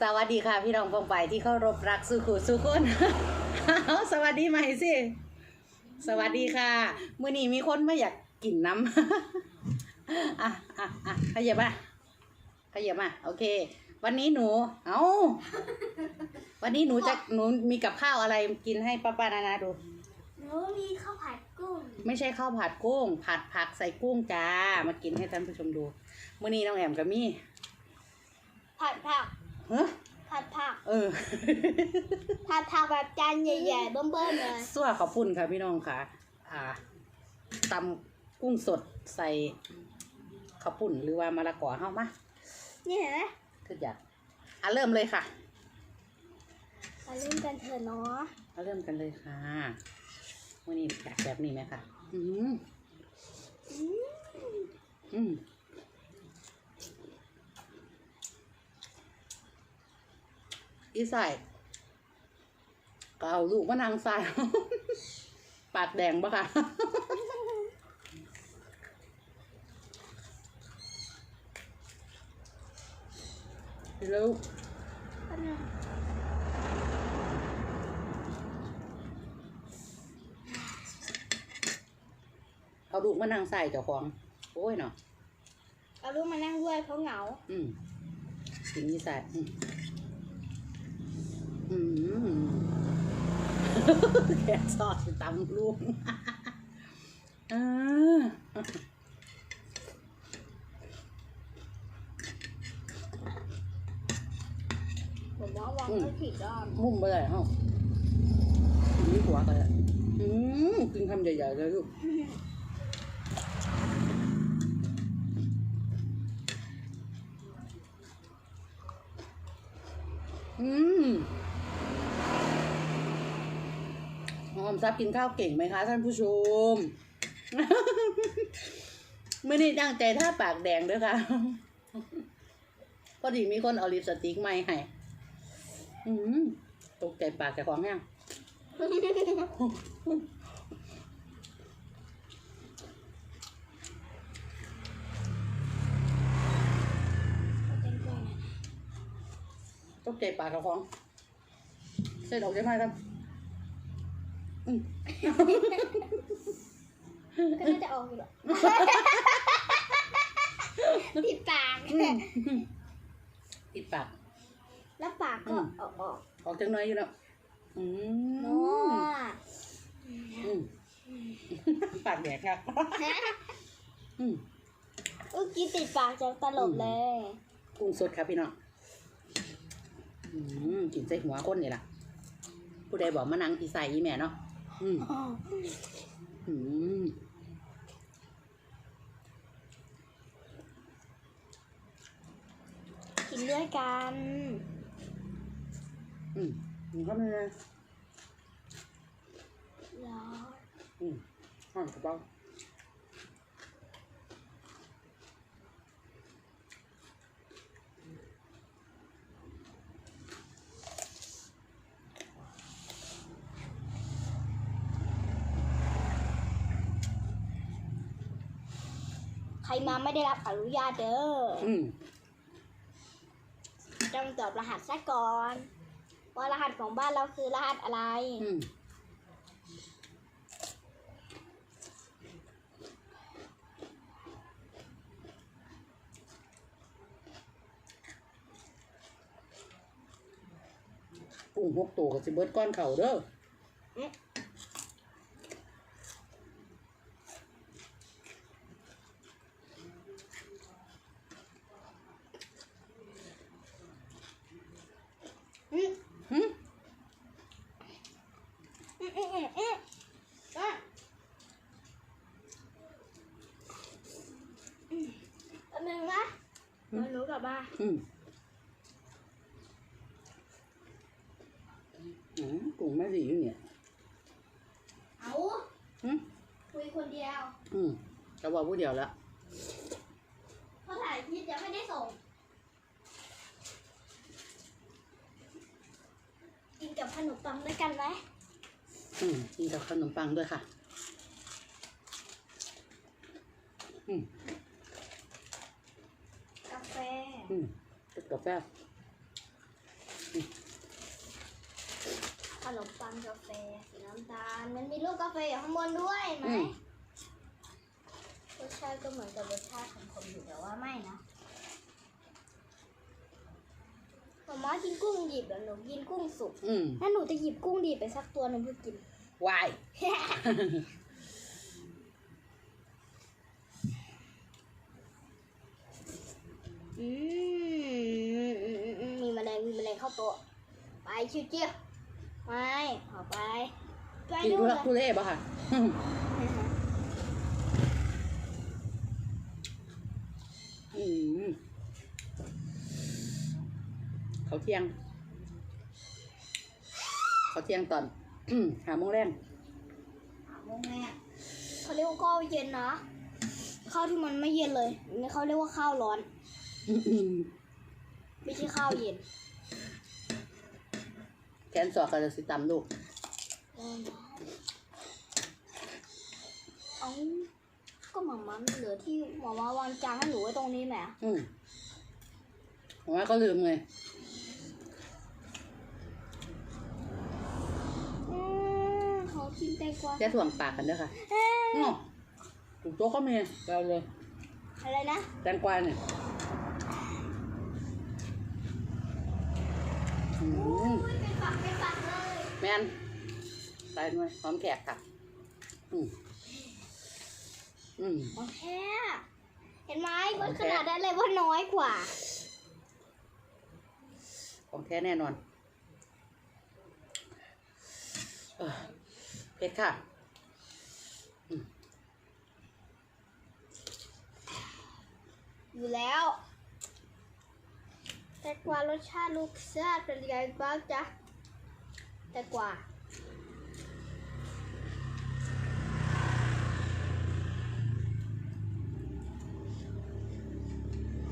สวัสดีค่ะพี่น้องพงไปที่เคารพรักสุขุสุขุนเอาสวัสดีใหม่สิ สวัสดีค่ะ มื่อนี้มีคนมาอยากกินน้ำอะอะอะขยับมาขยับมาโอเค วันนี้หนู เอาวันนี้หนูจะหนูมีกับข้าวอะไรกินให้ป้าป้านานาดู หนูมีข้าวผัดกุ้ง ไม่ใช่ข้าวผัดกุ้ง ผัดผักใส่กุ้งจ้า มากินให้ท่านผู้ชมดู มื่อนี้น้องแอมกับมี่ผัดผักเฮ้อผัดผัก เออ ผัดผักแบบจานใหญ่ๆเบิ่มๆเลยสั่วขอบคุณค่ะพี่น้องค่ะ อ่าตำกุ้งสดใส่ข้าวปุ่นหรือว่ามะละกอเฮามานี่เห็นไหมคืออยากอะเริ่มเลยค่ะมาเล่นกันเถอะเนาะมาเริ่มกันเลยค่ะวันนี้อยากแบบนี้ไหมคะอืมอืม อืมอีใส่ก็เอาลูกมะนางใส่ปากแดงปะคะแล้วอันนั้นเอาลูกมานั่งใส่เจ้าของ โอ้ยเนาะเอาลูกมานั่งด้วยเพราะเหงา อืมกินนี่ใส่อืมอืม แกซอสตำลูกอ่าผมว่าวางไม่ผิดด้านมุ่มไปเลยเฮ้ากินนี่หัวกันเลยอืมกินคำใหญ่ๆเลยลูก อืม หอมซับกินข้าวเก่งไหมคะ ท่านผู้ชม ไม่ได้ตั้งใจท่าปากแดงด้วยค่ะพอดีมีคนเอาลิปสติกมาให้อืมตกใจปากแต่ของแห้งเอาเต็มถ้วยตกใจปากกับของใส่ดอกใช่ไหมครับ ก็น่าจะออกอยู่หรอกติดปากติดปาก แล้วปากก็ออกออกออกจังน้อยอยู่แล้วอืมโน้อืมปากแดกครับอืมเมื่อกี้ติดปากจะตลบเลย กุ้งสดครับพี่น้องอืมกินใส่หัวคนนี่ล่ะ ผู้ใดบอกมานังอีใส่อีแม่เนาะ อืมอืมกินด้วยกันอืมอืมเข้ามาเลยแล้วอืมห่อนกระเป๋า มาไม่ได้รับอนุญาตเด้ออืมต้องตอบรหัสซะก่อน ว่ารหัสของบ้านเราคือรหัสอะไร อืมกุ้งหกตัวก็สิเบิดก้อนเข่าเด้ออืม หึ อืมอืมอืมอืมอะอืมอันหนึ่งนะเดี๋ยวหนู กับบ้าอืมอืมกุ้งไม่ดีอยู่เนี่ย เอาหึคุยคนเดียวอืมก็บอกผู้เดียวแล้วเพราะถ่ายคลิปยังไม่ได้ส่ง กินกับขนมปังด้วยกันไหมอืมกินกับขนมปังด้วยค่ะ อืม อืมกับกาแฟขนมปังกาแฟสีน้ำตาล มันมีลูกกาแฟอยู่ข้างบนด้วยไหมอืมรสชาติก็เหมือนกับรสชาติของผมอยู่แต่ว่าไม่นะหมาม่ากินกุ้งดิบแล้วหนูกินกุ้งสุกอืมถ้าหนูจะหยิบกุ้งดิบไปสักตัวหนึ่งเพื่อกิน วาย อืมอืมอืมอืมมีแมลงมีแมลงเข้าโต๊ะไปชิวเจียวไม่ออกไปไปกินดูทุเลลักทุยเลป่ะค่ะอืมเขาวเที่ยง เขาวเที่ยงตอน หาโมงแรงโมงแม่เขาเรียกว่าข้าวเย็นนะข้าวที่มันไม่เย็นเลยนี่เขาเรียกว่าข้าวร้อนอืม ไม่ใช่ข้าวเย็นแขนสอกกับสิตำลูกเอาก็หมาม่าเหลือที่หมาม่าวางจานให้หนูไว้ตรงนี้แหมอืมผมว่าก็ลืมเลยอืมเขากินแตงกวาแค่ถ่วงปากกันเด้อค่ะเอ๊ะอ๋อถูกโต๊ะก็มีเราเลยอะไรนะ แตงกวาเนี่ยอืม เป็น ฝักเป็นฝักเลยแมนไปหน่วยหอมแขกค่ะ อืมอืมโอเคเห็นไหมมันขนาดนั้นเลยว่าน้อยกว่า ของแท้แน่นอนเออเผ็ดค่ะอยู่แล้วแต่กว่ารสชาติลูกแซ่บเป็นยังไงบ้างจ๊ะ แต่กว่า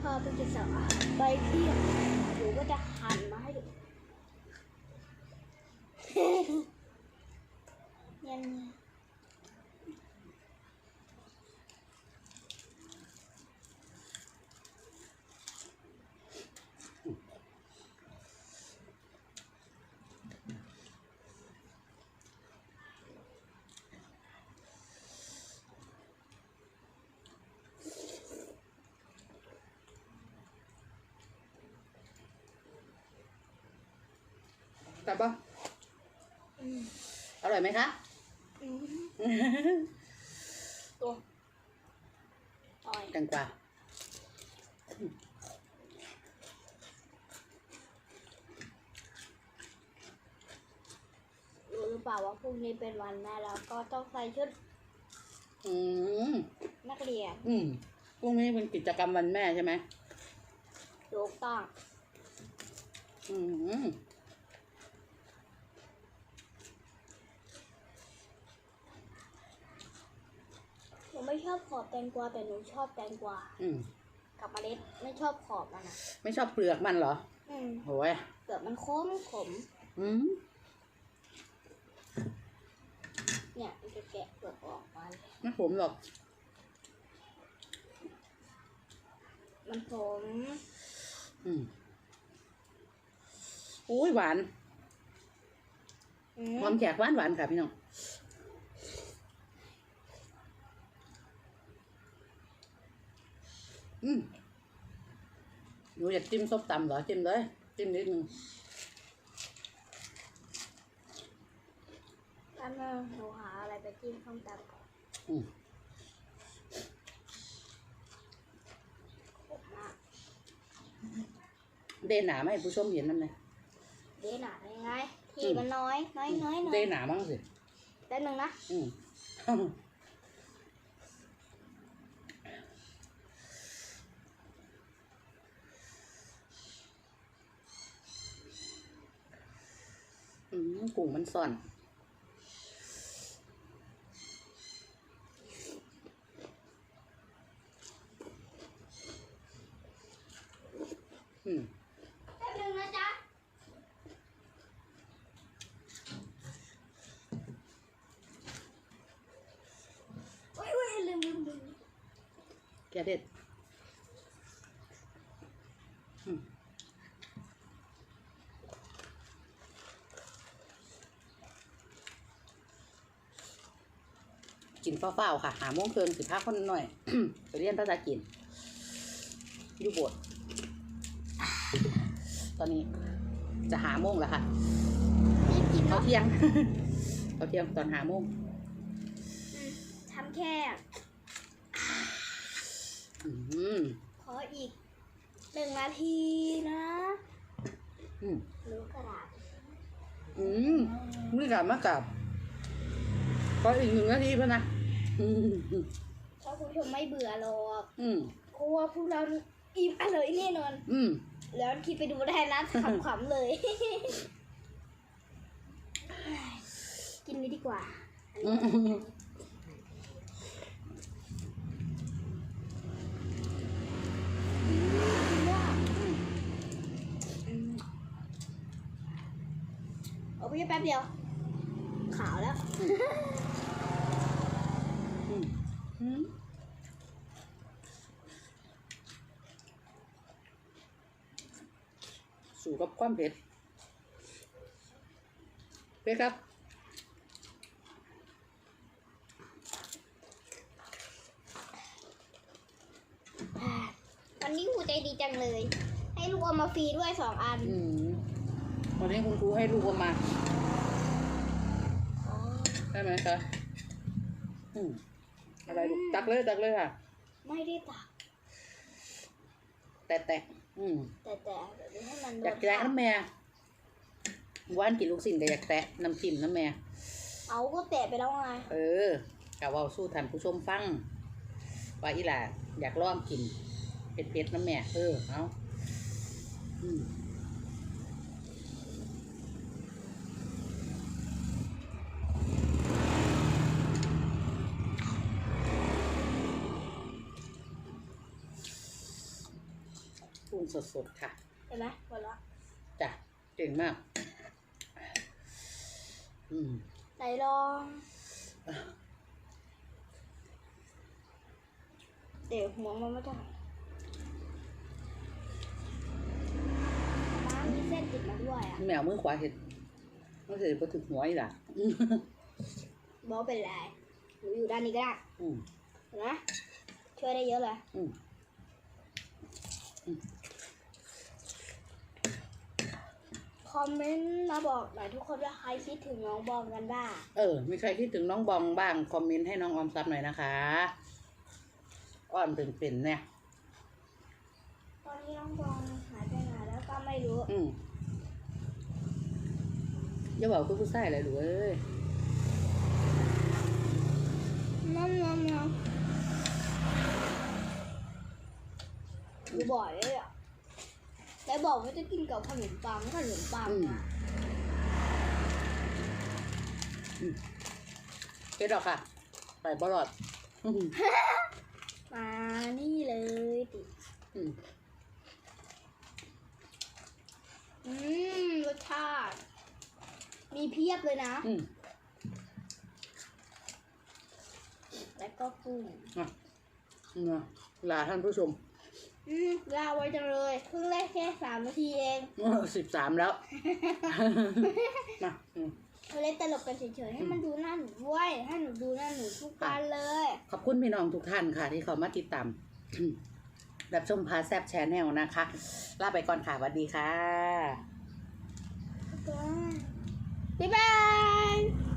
พอไปกินสับอาหารไปเที่ยงหนูก็จะหั่นมาให้ดูยังไง แต่ปะอืมอร่อยไหมคะอืมตัวต่อยแตงกวารู้หรือเปล่าว่าพรุ่งนี้เป็นวันแม่แล้วก็ต้องใส่ชุดอืมนักเรียน อืมพรุ่งนี้เป็นกิจกรรมวันแม่ใช่ไหมถูกต้องอืม หนูไม่ ชอบขอบแตงกวาแต่หนูชอบแตงกวาอืมกับเมล็ดไม่ชอบขอบมันอะ ไม่ชอบเปลือกมันเหรออืมโอ้ยเปลือกมันคมขม อืมเนี่ยมันจะแกะเปลือกออกมาเลยไม่ผมหรอก มันขมอืมอุ้ยหวานอืมหอมแขกหวานหวานค่ะพี่น้อง อืมหนูอยากจิ้มส้มตำเหรอจิ้มเลยจิ้มนิดนึงแป๊บนึงหนูหาอะไรไปจิ้มข้าวตำก่อนอืมขมมากเดนหนาไหมให้ผู้ชมเห็นนั่นเลยเดหนาได้ไง ทีมันน้อย น้อยน้อยน้อเดยนหนามั้งสิ แป๊บนึงนะ อืม กุ้งมันซ่อนอืมแป๊บนึงนะจ๊ะโอ้ยโอ้ยลืมลืมลืม แกเด็ด เฝ้าๆค่ะ หาโมงเคิงสิบห้าคนหน่อย ไปเรียนภาษาจีนอยู่โบสถ์ตอนนี้จะหาโมงแล้วค่ะรีบกินเขาเนาะเที่ยงเขาเที่ยงตอนหาโมงอืมทำแค่อืมขออีกหนึ่งนาทีนะอืมรู้กระดาษอืมนี่กลับมากับก็อีกหนึ่งนาทีเพื่อนนะ อืมถ้าคุณผู้ชมไม่เบื่อหรอกอืมเพราะว่าพวกเราอิ่มอร่อยแน่นอน อืมแล้วที่ไปดูได้นะขำๆเลย กินนี้ดีกว่าอืมเอาไปแค่แป๊บเดียว ขาวแล้วอืมอืม สู่กับความเผ็ดเผ็ดครับวันนี้ครูใจดีจังเลย ให้ลูกเอามาฟรีด้วยสองอันอืมวันนี้คุณครูให้ลูกเอามา ได้ไหมคะอืม อะไรลูกตักเลยตักเลยค่ะ ไม่ได้ตัก แตะแตะอืมแต่แต่เดี๋ยวให้มันโดอยากนแตะน้ำแม่ว่านกินลูกสิ่งก็อยากแตะน้ำจิ้มน้ำแม่ เอาก็แตะไปแล้วไงเออกะเว่าสู้ท่านผู้ชมฟังว่าอีหล่าอยากลองกินเผ็ดๆน้ำแม่ เออ เอาอืม สดๆค่ะ เห็นไหมหมดแล้วจ้ะเก่งมาก อืมไหนลองเดี๋ยวหัวมันไม่ได้น้ำมีเส้นติดมาด้วยอะแมวมือขวาเห็ดมันเห็ดพอถึงหัวอีหล่ะบอกเป็นไรหนูอยู่ด้านนี้ก็ได้อืมเห็นไหมช่วยได้เยอะเลยอืม คอมเมนต์มาบอกหน่อยทุกคนว่าใครคิดถึงน้องบอมกันบ้างเออ มีใครคิดถึงน้องบองบ้าง คอมเมนต์ให้น้องออมซับหน่อยนะคะ อ้อนเป็นเป็นเนี่ย ตอนนี้น้องบอมหายไปไหนแล้วก็ไม่รู้อืมอย่าบอกคือผู้ชายเลยหรือเอ้ยน้ำน้ำน้ำดูบ่อยเลยอะ แต่บอกว่าจะกินกับขนมปังขนมปังอะเก็ดหรอกค่ะไปบลอดอืมมานี่เลยติอืมอืมรสชาติ มีเพียบเลยนะ อืมแล้วก็กุ้ง อะนะลาท่านผู้ชม อืมลาไว้จังเลยเพิ่งเล่นแค่สามนาทีเองสิบสามแล้ว มาอืมเราเล่นตลกกันเฉยๆให้มันดูหน้าหนูด้วยให้หนูดูหน้าหนูทุกวันเลยขอบคุณพี่น้องทุกท่านค่ะ ที่เขามาติดตาม รับชมพาแซบแชนแนลนะคะ ลาไปก่อนค่ะสวัสดีค่ะ บ๊ายบาย